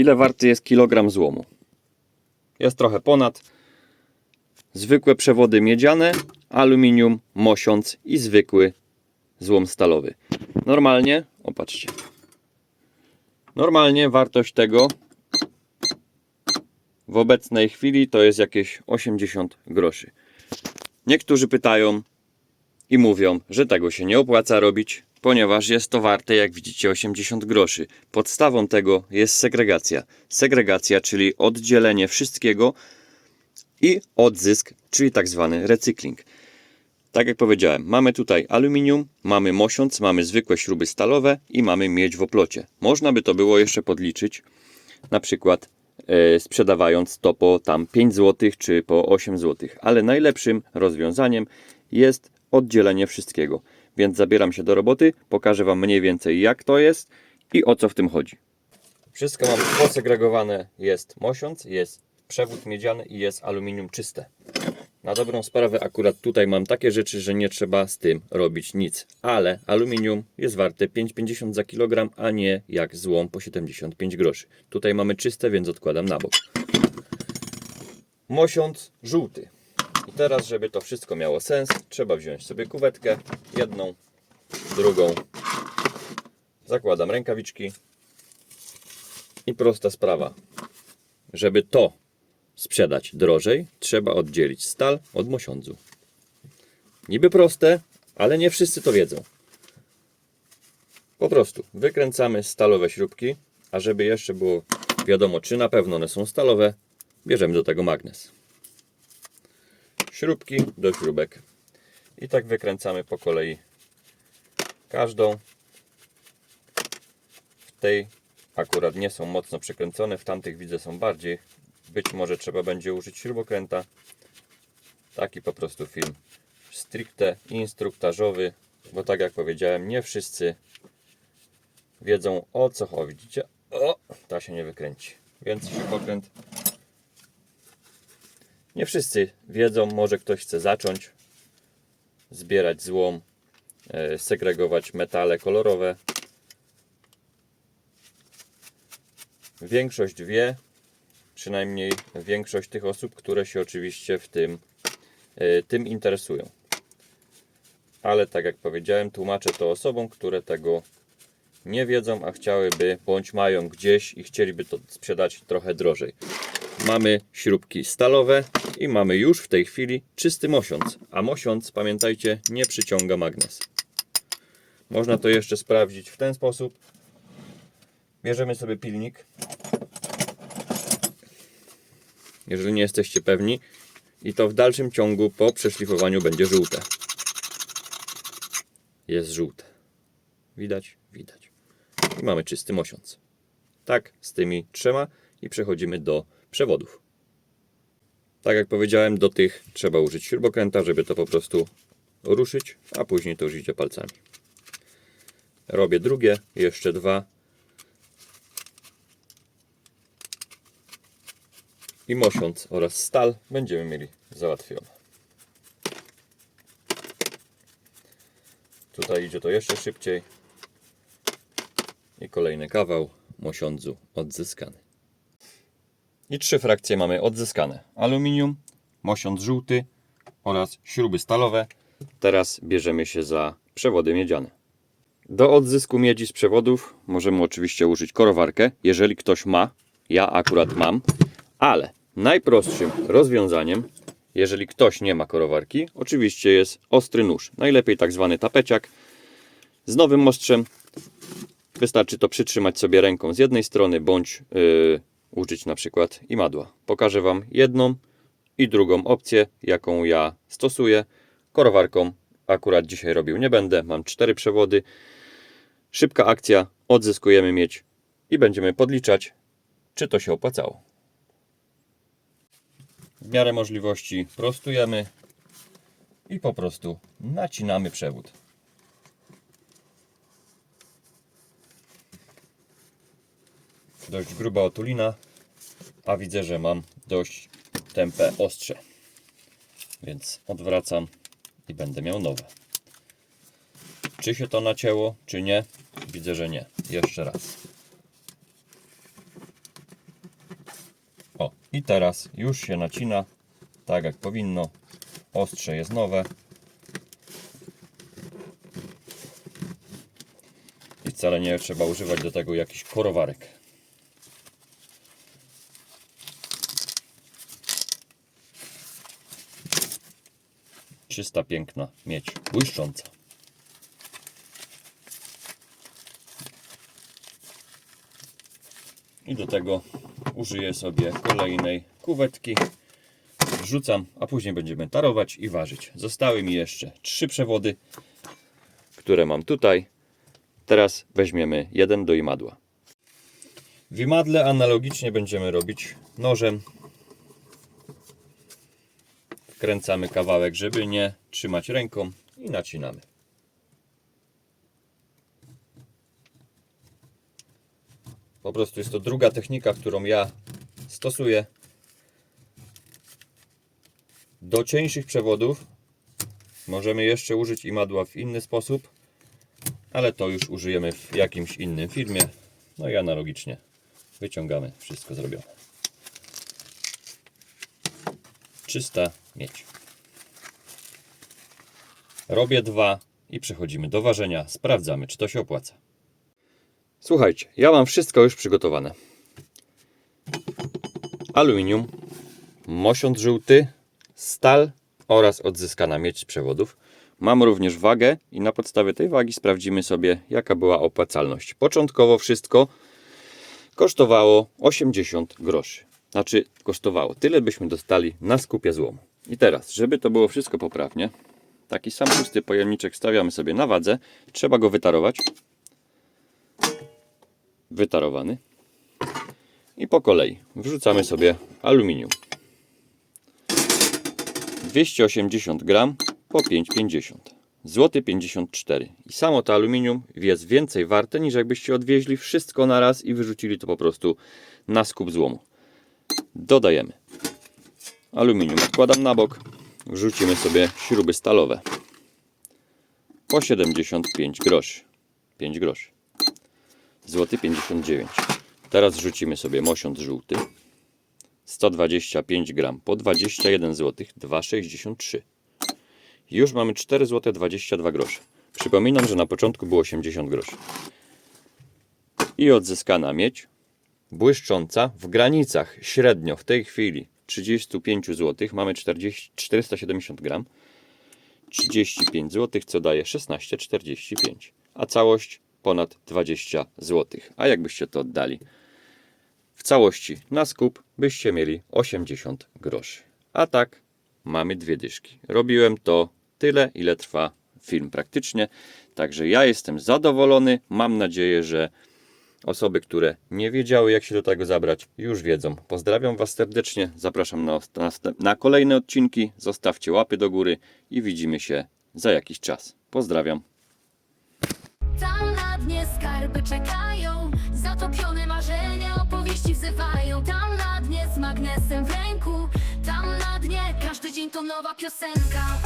Ile warty jest kilogram złomu? Jest trochę ponad. Zwykłe przewody miedziane, aluminium, mosiąc i zwykły złom stalowy. Normalnie, opatrzcie. Normalnie wartość tego w obecnej chwili to jest jakieś 80 groszy. Niektórzy pytają i mówią, że tego się nie opłaca robić, ponieważ jest to warte, jak widzicie, 80 groszy. Podstawą tego jest segregacja. Segregacja, czyli oddzielenie wszystkiego i odzysk, czyli tak zwany recykling. Tak jak powiedziałem, mamy tutaj aluminium, mamy mosiąc, mamy zwykłe śruby stalowe i mamy miedź w oplocie. Można by to było jeszcze podliczyć, na przykład e, sprzedawając to po tam 5 zł czy po 8 zł. Ale najlepszym rozwiązaniem jest oddzielenie wszystkiego. Więc zabieram się do roboty, pokażę Wam mniej więcej jak to jest i o co w tym chodzi. Wszystko mam posegregowane. Jest mosiąc, jest przewód miedziany i jest aluminium czyste. Na dobrą sprawę akurat tutaj mam takie rzeczy, że nie trzeba z tym robić nic. Ale aluminium jest warte 5,50 za kilogram, a nie jak złom po 75 groszy. Tutaj mamy czyste, więc odkładam na bok. Mosiąc żółty. I teraz, żeby to wszystko miało sens, trzeba wziąć sobie kuwetkę, jedną, drugą. Zakładam rękawiczki. I prosta sprawa. Żeby to sprzedać drożej, trzeba oddzielić stal od mosiądzu. Niby proste, ale nie wszyscy to wiedzą. Po prostu wykręcamy stalowe śrubki, a żeby jeszcze było wiadomo, czy na pewno one są stalowe, bierzemy do tego magnes. Śrubki do śrubek. I tak wykręcamy po kolei każdą. W tej akurat nie są mocno przekręcone, w tamtych widzę są bardziej. Być może trzeba będzie użyć śrubokręta. Taki po prostu film stricte instruktażowy, bo tak jak powiedziałem, nie wszyscy wiedzą o co chodzi. Widzicie? O, ta się nie wykręci. Więc śrubokręt. Nie wszyscy wiedzą, może ktoś chce zacząć zbierać złom, e, segregować metale kolorowe. Większość wie, przynajmniej większość tych osób, które się oczywiście w tym, e, tym interesują. Ale tak jak powiedziałem, tłumaczę to osobom, które tego nie wiedzą, a chciałyby, bądź mają gdzieś i chcieliby to sprzedać trochę drożej. Mamy śrubki stalowe i mamy już w tej chwili czysty mosiąc. A mosiąc, pamiętajcie, nie przyciąga magnes. Można to jeszcze sprawdzić w ten sposób. Bierzemy sobie pilnik. Jeżeli nie jesteście pewni, i to w dalszym ciągu po przeszlifowaniu będzie żółte. Jest żółte. Widać? Widać. I mamy czysty mosiąc. Tak, z tymi trzema i przechodzimy do przewodów. Tak jak powiedziałem, do tych trzeba użyć śrubokręta, żeby to po prostu ruszyć, a później to już idzie palcami. Robię drugie, jeszcze dwa. I mosiąc oraz stal będziemy mieli załatwione. Tutaj idzie to jeszcze szybciej. I kolejny kawał mosiądzu odzyskany. I trzy frakcje mamy odzyskane. Aluminium, mosiądz żółty oraz śruby stalowe. Teraz bierzemy się za przewody miedziane. Do odzysku miedzi z przewodów możemy oczywiście użyć korowarkę, jeżeli ktoś ma. Ja akurat mam, ale najprostszym rozwiązaniem, jeżeli ktoś nie ma korowarki, oczywiście jest ostry nóż. Najlepiej tak zwany tapeciak z nowym ostrzem. Wystarczy to przytrzymać sobie ręką z jednej strony, bądź yy, użyć na przykład imadła. Pokażę Wam jedną i drugą opcję, jaką ja stosuję. Korowarką akurat dzisiaj robił nie będę, mam cztery przewody. Szybka akcja, odzyskujemy miedź i będziemy podliczać, czy to się opłacało. W miarę możliwości prostujemy i po prostu nacinamy przewód. Dość gruba otulina, a widzę, że mam dość tępe ostrze. Więc odwracam i będę miał nowe. Czy się to nacięło, czy nie? Widzę, że nie. Jeszcze raz. O, i teraz już się nacina tak jak powinno. Ostrze jest nowe. I wcale nie trzeba używać do tego jakichś korowarek. Czysta, piękna miedź, błyszcząca. I do tego użyję sobie kolejnej kuwetki. Wrzucam, a później będziemy tarować i ważyć. Zostały mi jeszcze trzy przewody, które mam tutaj. Teraz weźmiemy jeden do imadła. W imadle analogicznie będziemy robić nożem. Wkręcamy kawałek, żeby nie trzymać ręką i nacinamy. Po prostu jest to druga technika, którą ja stosuję. Do cieńszych przewodów możemy jeszcze użyć imadła w inny sposób, ale to już użyjemy w jakimś innym filmie. No i analogicznie wyciągamy wszystko zrobione. Czysta miedź. Robię dwa i przechodzimy do ważenia. Sprawdzamy, czy to się opłaca. Słuchajcie, ja mam wszystko już przygotowane. Aluminium, mosiąc żółty, stal oraz odzyskana miedź z przewodów. Mam również wagę i na podstawie tej wagi sprawdzimy sobie, jaka była opłacalność. Początkowo wszystko kosztowało 80 groszy. Znaczy, kosztowało. Tyle byśmy dostali na skupie złomu. I teraz, żeby to było wszystko poprawnie, taki sam pusty pojemniczek stawiamy sobie na wadze. Trzeba go wytarować. Wytarowany. I po kolei wrzucamy sobie aluminium. 280 gram po 5,50. Złoty 54. I samo to aluminium jest więcej warte niż jakbyście odwieźli wszystko na raz i wyrzucili to po prostu na skup złomu. Dodajemy aluminium. Odkładam na bok. Wrzucimy sobie śruby stalowe. Po 75 groszy. 5 groszy. Złoty 59. Teraz rzucimy sobie mosiąc żółty. 125 gram po 21 zł 2,63. Już mamy 4 zł 22 grosze. Przypominam, że na początku było 80 groszy. I odzyskana miedź błyszcząca w granicach średnio w tej chwili 35 zł. Mamy 40, 470 gram. 35 zł, co daje 16,45. A całość ponad 20 zł. A jakbyście to oddali w całości na skup, byście mieli 80 groszy. A tak mamy dwie dyszki. Robiłem to tyle, ile trwa film praktycznie. Także ja jestem zadowolony. Mam nadzieję, że osoby, które nie wiedziały, jak się do tego zabrać, już wiedzą. Pozdrawiam Was serdecznie. Zapraszam na, na, na kolejne odcinki. Zostawcie łapy do góry i widzimy się za jakiś czas. Pozdrawiam. Tam na dnie skarby czekają Zatopione marzenia opowieści wzywają Tam na dnie z magnesem w ręku Tam na dnie każdy dzień to nowa piosenka